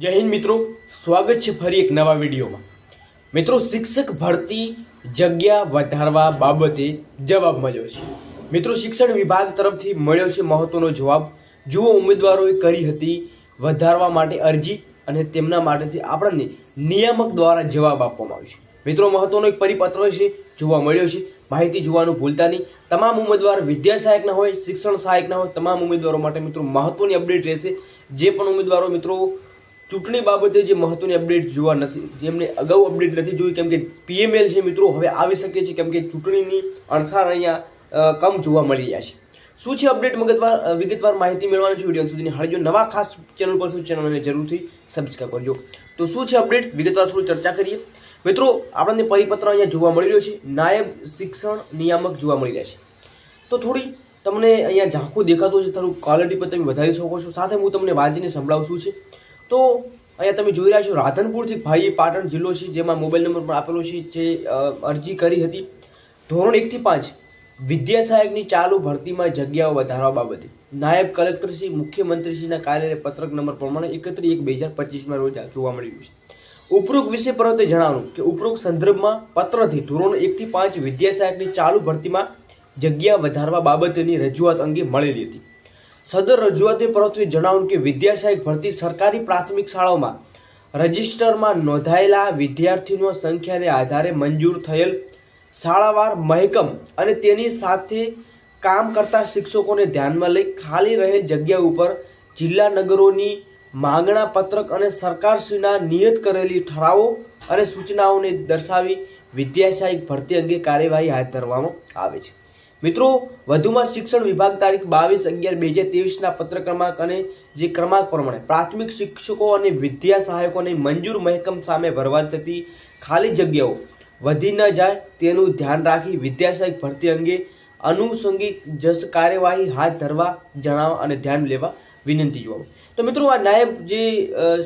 જય હિન્દ મિત્રો, સ્વાગત છે ફરી એક નવા વિડીયોમાં. મિત્રો, શિક્ષક ભરતી જગ્યા વધારવા બાબતે જવાબ મળ્યો છે. મિત્રો, શિક્ષણ વિભાગ તરફથી મળ્યો છે મહત્વનો જવાબ. જુઓ ઉમેદવારોએ કરી હતી વધારવા માટે અરજી અને તેમના માટેથી આપણને નિયામક દ્વારા જવાબ આપવામાં આવ્યો છે. મિત્રો, મહત્વનો એક પરિપત્ર છે, જોવા મળ્યો છે. માહિતી જોવાનું ભૂલતા નહીં. તમામ ઉમેદવાર વિદ્યા સહાયકના હોય, શિક્ષણ સહાયકના હોય, તમામ ઉમેદવારો માટે મિત્રો મહત્વની અપડેટ રહેશે. જે પણ ઉમેદવારો મિત્રો ચૂંટણી બાબતે જે મહત્વની અપડેટ જોવા નથી, જેમને અગાઉ અપડેટ નથી જોઈ, કેમ કે પીએમએલ છે મિત્રો, હવે આવી શકે છે, કેમ કે ચૂંટણીની અણસાર અહીંયા કમ જોવા મળી રહ્યા છે. શું છે અપડેટ? મગજવાર વિગતવાર માહિતી મેળવવાની છે વીડિયો સુધીની. હળજો નવા ખાસ ચેનલ પર શું ચેનલને જરૂરથી સબસ્ક્રાઈબ કરજો. તો શું છે અપડેટ? વિગતવાર થોડી ચર્ચા કરીએ. મિત્રો, આપણને પરિપત્ર અહીંયા જોવા મળી રહ્યો છે. નાયબ શિક્ષણ નિયામક જોવા મળી રહ્યા છે. તો થોડી તમને અહીંયા ઝાંખું દેખાતું છે થોડું ક્વોલિટી પર તમે વધારી શકો છો. સાથે હું તમને વાંચીને સંભળાવું છું છે? તો અહીંયા તમે જોઈ રહ્યા છો રાધનપુરથી ભાઈએ પાટણ જિલ્લો છે, જેમાં મોબાઈલ નંબર પણ આપેલો છે જે અરજી કરી હતી. ધોરણ એકથી પાંચ, વિદ્યા સહાયકની ચાલુ ભરતીમાં જગ્યાઓ વધારવા બાબતે. નાયબ કલેક્ટરશ્રી મુખ્યમંત્રીશ્રીના કાર્યાલય પત્રક નંબર પ્રમાણે એકત્રીસ એક બે હજાર પચીસમાં રોજ જોવા મળ્યું છે. ઉપરોક્ત વિશે પર્વતે જણાવ્યું કે ઉપરોક્ત સંદર્ભમાં પત્રથી ધોરણ એકથી પાંચ વિદ્યા સહાયકની ચાલુ ભરતીમાં જગ્યા વધારવા બાબતેની રજૂઆત અંગે મળેલી હતી. સદર રજૂઆતે પરત્વે જણાવ્યું કે વિદ્યાશાહી ભરતી સરકારી પ્રાથમિક શાળાઓમાં રજિસ્ટરમાં નોંધાયેલા વિદ્યાર્થીઓની સંખ્યાને આધારે મંજૂર થયેલ શાળાવાર મહેકમ અને તેની સાથે કામ કરતા શિક્ષકોને ધ્યાનમાં લઈ ખાલી રહેલ જગ્યા ઉપર જિલ્લા નગરોની માગણા પત્રક અને સરકારશ્રીના નિયત કરેલી ઠરાવો અને સૂચનાઓને દર્શાવી વિદ્યાશાહીક ભરતી અંગે કાર્યવાહી હાથ ધરવામાં આવે છે. મિત્રો, વધુમાં શિક્ષણ વિભાગ તારીખ બાવીસ અગિયાર બે હજાર ત્રેવીસના પત્ર ક્રમાંક અને જે ક્રમાંક પ્રમાણે પ્રાથમિક શિક્ષકો અને વિદ્યા સહાયકોને મંજૂર મહેકમ સામે ભરવા થતી ખાલી જગ્યાઓ વધી ન જાય તેનું ધ્યાન રાખી વિદ્યા સહાયક ભરતી અંગે આનુષંગિક જસ કાર્યવાહી હાથ ધરવા જણાવવા અને ધ્યાન લેવા વિનંતી જોવા તો મિત્રો, આ નાયબ જે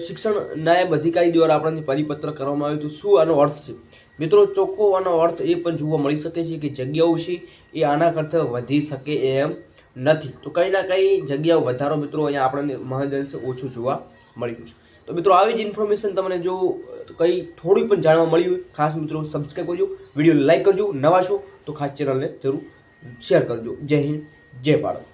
શિક્ષણ નાયબ અધિકારી દ્વારા આપણને પરિપત્ર કરવામાં આવ્યું હતું, શું આનો અર્થ છે? મિત્રો, ચોખ્ખો આનો અર્થ એ પણ જોવા મળી શકે છે કે જગ્યાઓ છે એ આના કરતાં વધી શકે એમ નથી. તો કંઈ ના કંઈ જગ્યાઓ વધારો મિત્રો, અહીંયા આપણને મહદઅંશે ઓછું જોવા મળ્યું છે. તો મિત્રો, આવી જ ઇન્ફોર્મેશન તમને જો કંઈ થોડી પણ જાણવા મળ્યું ખાસ મિત્રો સબસ્ક્રાઈબ કરજો વીડિયો લાઈક કરજો, નવા છો તો ખાસ ચેનલને જરૂર શેર કરજો. જય હિન્દ, જય ભારત.